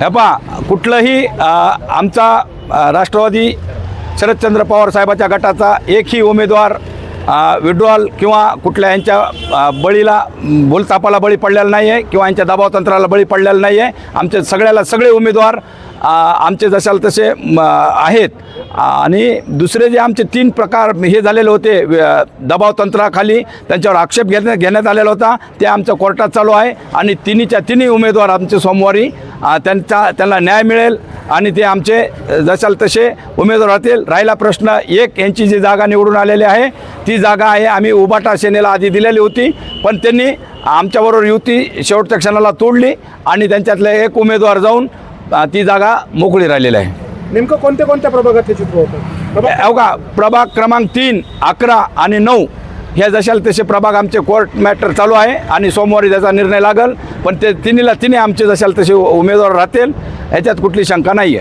हे पहा कुठलंही आमचा राष्ट्रवादी शरदचंद्र पवार साहेबाच्या गटाचा एकही उमेदवार विड्रॉल किंवा कुठल्या यांच्या बळीला भूलतापाला बोलतापाला बळी पडलेला नाही आहे किंवा यांच्या दबावतंत्राला बळी पडलेला नाही आहे आमचे सगळ्याला सगळे उमेदवार आमचे जशाला तसे आहेत. आणि दुसरे जे आमचे तीन प्रकार हे झालेले होते दबावतंत्राखाली त्यांच्यावर आक्षेप घेण्यात घेण्यात आलेला होता. ते आमचं कोर्टात चालू आहे. आणि तिन्हीच्या तिन्ही उमेदवार आमचे सोमवारी त्यांचा त्यांना न्याय मिळेल. आणि ते आमचे जशाल तसे उमेदवार राहतील राहिला प्रश्न एक यांची जी जागा निवडून आलेली आहे ती जागा आहे आम्ही उबाटा सेनेला आधी दिलेली होती. पण त्यांनी आमच्याबरोबर युती शेवटच्या क्षणाला तोडली आणि त्यांच्यातले एक उमेदवार जाऊन ती जागा मोकळी राहिलेली आहे. नेमकं कोणत्या कोणत्या प्रभागातले चित्र होतं? प्रभाग क्रमांक तीन अकरा आणि नऊ. ह्या जशाल तसे प्रभाग आमचे कोर्ट मॅटर चालू आहे आणि सोमवारी त्याचा निर्णय लागेल. पण ते तिन्हीला तिन्ही आमचे जशाल तसे उमेदवार राहतील ह्याच्यात कुठली शंका नाही आहे